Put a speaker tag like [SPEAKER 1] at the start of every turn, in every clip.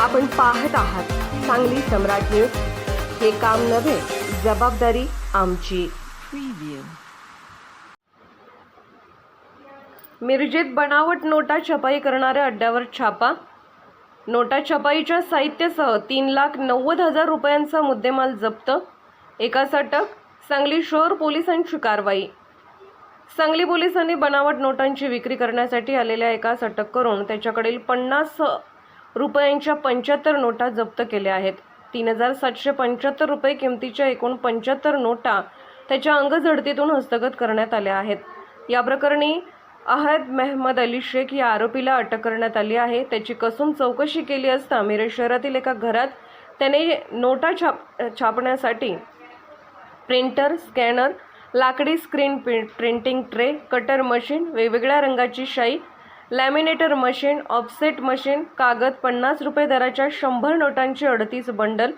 [SPEAKER 1] आपण पाहत आहात सांगली सम्राट न्यूज. हे काम नव्हे जबाबदारी आमची. मिरजेत बनावट नोटा छपाई करणाऱ्या अड्ड्यावर छापा. नोटा छपाईच्या साहित्यासह तीन लाख नव्वद हजार रुपयांचा मुद्देमाल जप्त. एकास अटक सांगली शहर पोलिसांची कारवाई. सांगली पोलिसांनी बनावट नोटांची विक्री करण्यासाठी आलेल्या एकास अटक करून त्याच्याकडील पन्नास रुपयांच्या पंच्याहत्तर नोटा जप्त केल्या आहेत. तीन हजार सातशे पंच्याहत्तर रुपये किमतीच्या एकूण पंच्याहत्तर नोटा त्याच्या अंगझडतीतून हस्तगत करण्यात आल्या आहेत. या प्रकरणी अहद मेहमद अली शेख या आरोपीला अटक करण्यात आली आहे. त्याची कसून चौकशी केली असता मिरज शहरातील एका घरात त्याने नोटा छाप छापण्यासाठी प्रिंटर स्कॅनर लाकडी screen printing tray cutter machine वेगवेगळ्या रंगाची शाई लॅमिनेटर मशीन ऑफसेट मशीन कागद पन्नास रुपये दराच्या शंभर नोटांची अडतीस बंडल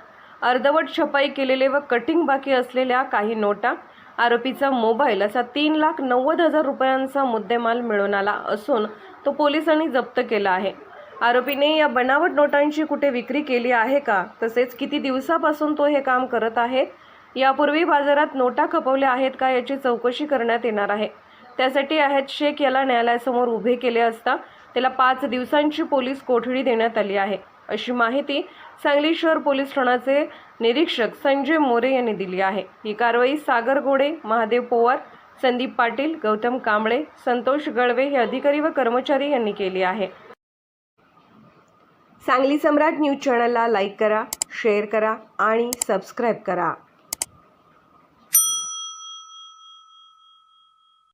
[SPEAKER 1] अर्धवट छपाई केलेले व कटिंग बाकी असलेल्या काही नोटा आरोपीचा मोबाईल असा तीन लाख नव्वद हजार रुपयांचा मुद्देमाल मिळून आला असून तो पोलिसांनी जप्त केला आहे. आरोपीने या बनावट नोटांची कुठे विक्री केली आहे का तसेच किती दिवसापासून तो हे काम करत आहे यापूर्वी बाजारात नोटा खपवल्या आहेत का याची चौकशी करण्यात येणार आहे. त्यासाठी अहद शेख याला न्यायालयासमोर उभे केले असता त्याला पाच दिवसांची पोलीस कोठडी देण्यात आली आहे. अशी माहिती सांगली शहर पोलीस ठाण्याचे निरीक्षक संजय मोरे यांनी दिली आहे. ही कारवाई सागर गोडे महादेव पोवार संदीप पाटील गौतम कांबळे संतोष गळवे हे अधिकारी व कर्मचारी यांनी केली आहे. सांगली सम्राट न्यूज चॅनलला लाईक करा शेअर करा आणि सबस्क्राईब करा.